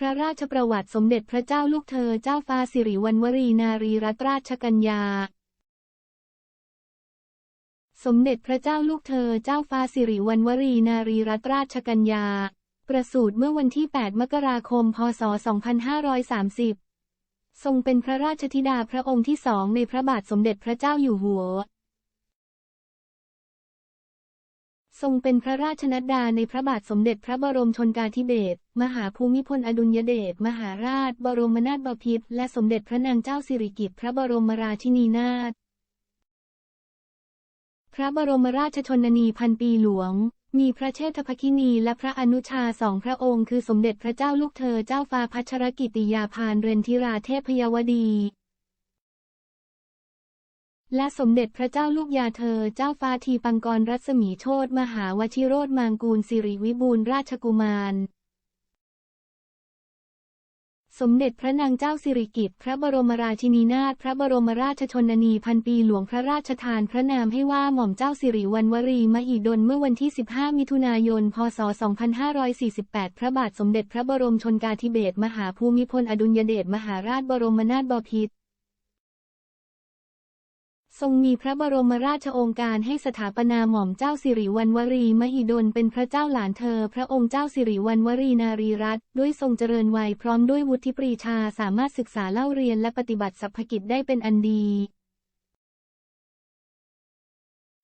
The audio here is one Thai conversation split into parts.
พระราชประวัติสมเด็จพระเจ้าลูกเธอเจ้าฟ้าสิริวัณวรีนารีรัตนราชกัญญา สมเด็จพระเจ้าลูกเธอเจ้าฟ้าสิริวัณวรีนารีรัตนราชกัญญา ประสูติเมื่อวันที่ 8 มกราคม พศ 2530 ทรงเป็นพระราชธิดาพระองค์ที่สองในพระบาทสมเด็จพระเจ้าอยู่หัว ทรงเป็นพระราชนัดดาในพระบาทสมเด็จพระบรมชนกาธิเบศร มหาภูมิพลอดุลยเดช มหาราช บรมนาถบพิตร และสมเด็จพระนางเจ้าสิริกิติ์พระบรมราชินีนาถ พระบรมราชชนนีพันปีหลวง มีพระเชษฐภคินีและพระอนุชาสองพระองค์คือสมเด็จพระเจ้าลูกเธอเจ้าฟ้าพัชรกิติยาภารเรนทิราเทพยวดี และสมเด็จพระเจ้าลูกยาเธอเจ้าฟ้าทีปังกรรัศมีโชตมหาวชิโรธมางกูลสิริวิบูลราชกุมาร สมเด็จพระนางเจ้าสิริกิติ์พระบรมราชินีนาถพระบรมราชชนนีพันปีหลวงพระราชทานพระนามให้ว่าหม่อมเจ้าสิริวัณวรีมหิดลเมื่อวันที่ 15 มิถุนายน พศ 2548 พระบาทสมเด็จพระบรมชนกาธิเบศรมหาภูมิพลอดุลยเดชมหาราชบรมนาถบพิตร ทรงมีพระบรมราชโองการให้สถาปนาหม่อมเจ้าสิริวัณวรีมหิดลเป็นพระเจ้าหลานเธอ พระองค์เจ้าสิริวัณวรีนารีรัตน์ด้วยทรงเจริญวัยพร้อมด้วยวุฒิปรีชาสามารถศึกษาเล่าเรียนและปฏิบัติสัพพกิจได้เป็นอันดี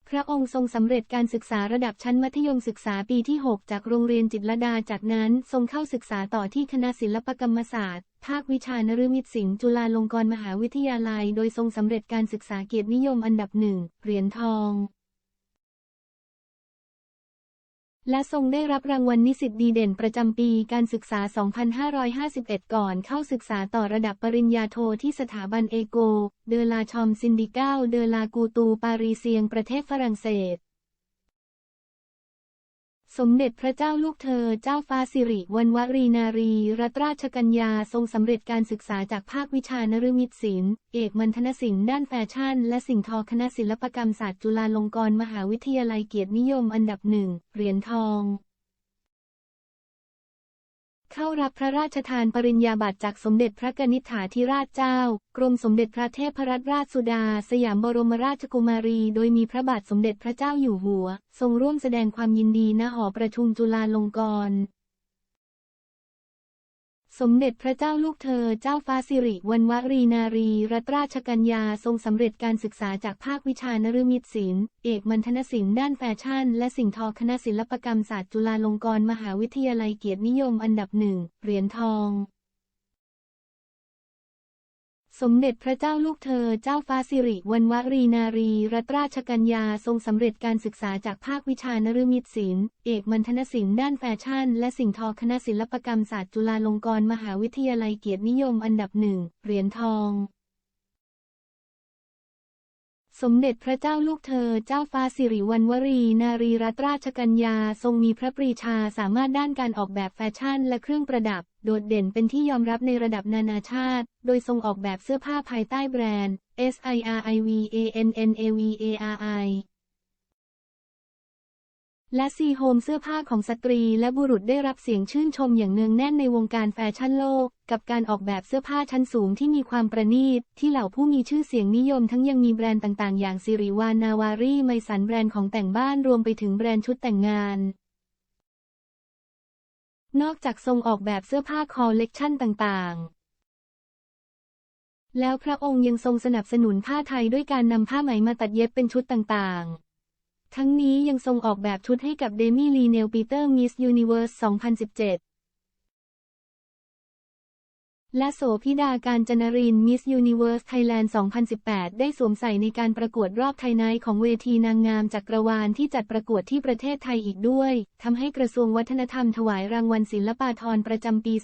พระองค์ทรงสำเร็จการศึกษาระดับชั้นมัธยมศึกษาปีที่ 6 จากโรงเรียนจิตรลดาจากนั้นทรงเข้าศึกษาต่อที่คณะศิลปกรรมศาสตร์ ภาควิชานฤมิตศิลป์จุฬาลงกรณ์มหาวิทยาลัย โดยทรงสำเร็จการศึกษาเกียรตินิยมอันดับหนึ่งเหรียญทอง และทรงได้รับรางวัลนิสิตดีเด่นประจำปีการศึกษา 2551 ก่อนเข้าศึกษาต่อระดับปริญญาโทที่สถาบันเอโก เดลาชอมซินดิก้า เดลากูตู ปารีเซียง ประเทศฝรั่งเศส สมเด็จพระเจ้าลูกเธอเจ้าฟ้าสิริวัณวรีนารี รัตราชกัญญาทรงสำเร็จการศึกษาจากภาควิชานฤมิตศิลป์เอกมัณฑนศิลป์ด้านแฟชั่น และสิ่งทอคณะศิลปกรรมศาสตร์จุฬาลงกรณ์มหาวิทยาลัยเกียรตินิยมอันดับหนึ่งเหรียญทอง เข้ารับพระราชทานปริญญาบัตรจากสมเด็จพระกนิษฐาธิราชเจ้า กรมสมเด็จพระเทพรัตนราชสุดา สยามบรมราชกุมารี โดยมีพระบาทสมเด็จพระเจ้าอยู่หัว ทรงร่วมแสดงความยินดีณหอประชุมจุฬาลงกรณ์ สมเด็จพระเจ้าลูกเธอเจ้าฟ้าสิริวันวรีนารี รัตราชกัญญาทรงสำเร็จการศึกษาจากภาควิชานฤมิตศิลป์เอกมัณฑนศิลป์ด้านแฟชั่น และสิ่งทอคณะศิลปกรรมศาสตร์จุฬาลงกรณ์มหาวิทยาลัยเกียรตินิยมอันดับหนึ่งเหรียญทอง สมเด็จพระเจ้าลูกเธอเจ้าฟ้าสิริวัณวรีนารี รัตราชกัญญาทรงสำเร็จการศึกษาจากภาควิชานฤมิตศิลป์เอกมัณฑนศิลป์ด้านแฟชั่น และสิ่งทอคณะศิลปกรรมศาสตร์จุฬาลงกรณ์มหาวิทยาลัยเกียรตินิยมอันดับหนึ่งเหรียญทอง สมเด็จพระเจ้าลูกเธอเจ้าฟ้าสิริวัณวรี นารีรัตนราชกัญญาทรงมีพระปรีชาสามารถด้านการออกแบบแฟชั่นและเครื่องประดับ โดดเด่นเป็นที่ยอมรับในระดับนานาชาติ โดยทรงออกแบบเสื้อผ้าภายใต้แบรนด์ S I R I V A N N A V A R I และซีโฮมเสื้อผ้าของสตรีและบุรุษได้รับเสียงชื่นชมอย่างเนืองแน่นในวงการแฟชั่นโลก กับการออกแบบเสื้อผ้าชั้นสูงที่มีความประณีต ที่เหล่าผู้มีชื่อเสียงนิยมทั้งยังมีแบรนด์ต่างๆ อย่างซิริวานาวารีไมสันแบรนด์ของแต่งบ้านรวมไปถึงแบรนด์ชุดแต่งงาน นอกจากทรงออกแบบเสื้อผ้าคอลเลกชันต่างๆแล้วพระองค์ยังทรงสนับสนุนผ้าไทยด้วยการนำผ้าไหมมาตัดเย็บเป็นชุดต่างๆ ทั้งนี้ยังทรงออกแบบชุดให้กับเดมี่ลีเนลปีเตอร์มิสยูนิเวอร์ส 2017 และโสพิดาการจนรินมิสยูนิเวอร์สไทยแลนด์ 2018 ได้สวมใส่ในการประกวดรอบไทยไนท์ของเวทีนางงามจักรวาลที่จัดประกวดที่ประเทศไทยอีกด้วย ทำให้กระทรวงวัฒนธรรมถวายรางวัลศิลปาธรประจำปี 2561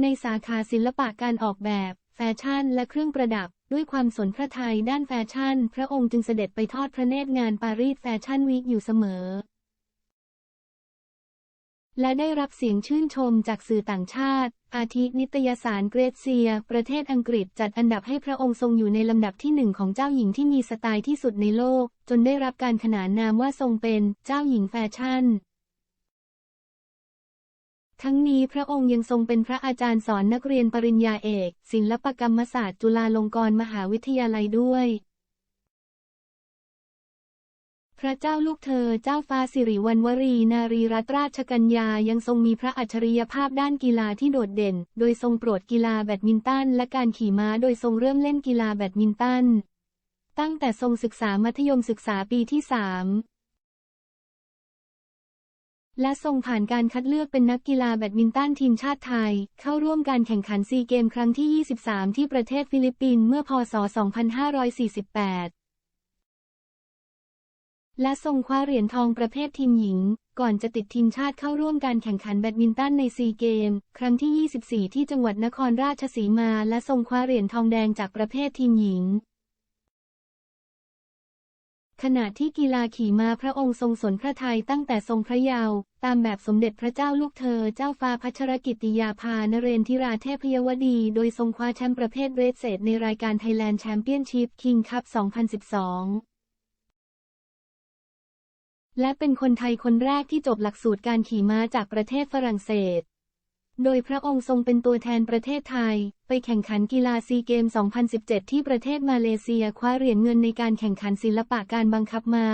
ในสาขาศิลปะการออกแบบ แฟชั่น และเครื่องประดับ ด้วยความสนพระทัยด้านแฟชั่น พระองค์จึงเสด็จไปทอดพระเนตรงานปารีสแฟชั่นวีคอยู่เสมอ และได้รับเสียงชื่นชมจากสื่อต่างชาติ อาทินิตยสารเกรเซีย ประเทศอังกฤษจัดอันดับให้พระองค์ทรงอยู่ในลำดับที่หนึ่งของเจ้าหญิงที่มีสไตล์ที่สุดในโลก จนได้รับการขนานนามว่าทรงเป็นเจ้าหญิงแฟชั่น ทั้งนี้พระองค์ยังทรงเป็นพระอาจารย์สอนนักเรียนปริญญาเอก ศิลปกรรมศาสตร์จุฬาลงกรณ์มหาวิทยาลัยด้วย พระเจ้าลูกเธอเจ้าฟ้าสิริวัณวรีนารีรัตนราชกัญญายังทรงมีพระอัจฉริยภาพด้านกีฬาที่โดดเด่น โดยทรงโปรดกีฬาแบดมินตัน และการขี่ม้าโดยทรงเริ่มเล่นกีฬาแบดมินตัน ตั้งแต่ทรงศึกษามัธยมศึกษาปีที่สาม และทรงผ่านการคัดเลือกเป็นนักกีฬาแบดมินตันทีมชาติไทย เข้าร่วมการแข่งขันซีเกมครั้งที่ 23 ที่ประเทศฟิลิปปินส์เมื่อพศ 2548 และทรงคว้าเหรียญทองประเภททีมหญิง ก่อนจะติดทีมชาติเข้าร่วมการแข่งขันแบดมินตันในซีเกม ครั้งที่ 24 ที่จังหวัดนครราชสีมา และทรงคว้าเหรียญทองแดงจากประเภททีมหญิง ขณะที่กีฬาขี่ม้าพระองค์ทรงสนพระทัยตั้งแต่ทรงพระเยาว์ตามแบบสมเด็จพระเจ้าลูกเธอเจ้าฟ้าพัชรกิติยาภานเรนทิราเทพยวดี โดยทรงคว้าแชมป์ประเภทเรดเซตในรายการไทยแลนด์แชมเปี้ยนชิพคิงคัพ 2012และเป็นคนไทยคนแรกที่จบหลักสูตรการขี่ม้าจากประเทศฝรั่งเศส โดยพระองค์ทรงเป็นตัวแทนประเทศไทย ไปแข่งขันกีฬาซีเกม 2017 ที่ประเทศมาเลเซียคว้าเหรียญเงินในการแข่งขันศิลปะการบังคับม้า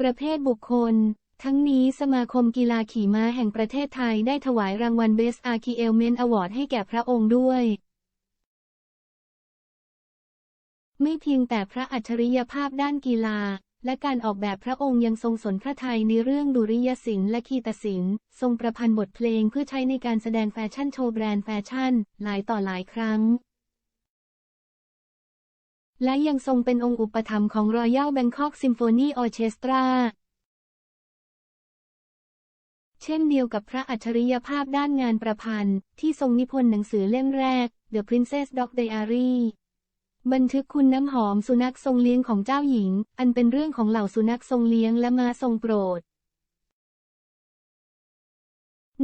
ประเภทบุคคล ทั้งนี้สมาคมกีฬาขี่ม้าแห่งประเทศไทยได้ถวายรางวัล Best Archielment Award ให้แก่พระองค์ด้วยไม่เพียงแต่พระอัจฉริยภาพด้านกีฬา และการออกแบบพระองค์ยังทรงสนพระทัยในเรื่องดุริยศิลป์และคีตศิลป์ ทรงประพันธ์บทเพลงเพื่อใช้ในการแสดงแฟชั่นโชว์แบรนด์แฟชั่น หลายต่อหลายครั้ง และยังทรงเป็นองค์อุปถัมภ์ของ Royal Bangkok Symphony Orchestra เช่นเดียวกับพระอัจฉริยภาพด้านงานประพันธ์ ที่ทรงนิพนธ์หนังสือเล่มแรก The Princess Dog Diary บันทึกคุณน้ำหอมสุนัขทรงเลี้ยงของเจ้าหญิง อันเป็นเรื่องของเหล่าสุนัขทรงเลี้ยงและม้าทรงโปรด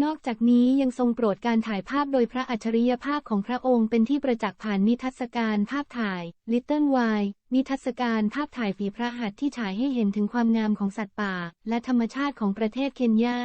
นอกจากนี้ยังทรงโปรดการถ่ายภาพโดยพระอัจฉริยภาพของพระองค์เป็นที่ประจักษ์ผ่านนิทรรศการภาพถ่าย Little Why นิทรรศการภาพถ่ายฝีพระหัตถ์ที่ฉายให้เห็นถึงความงามของสัตว์ป่า และธรรมชาติของประเทศเคนยา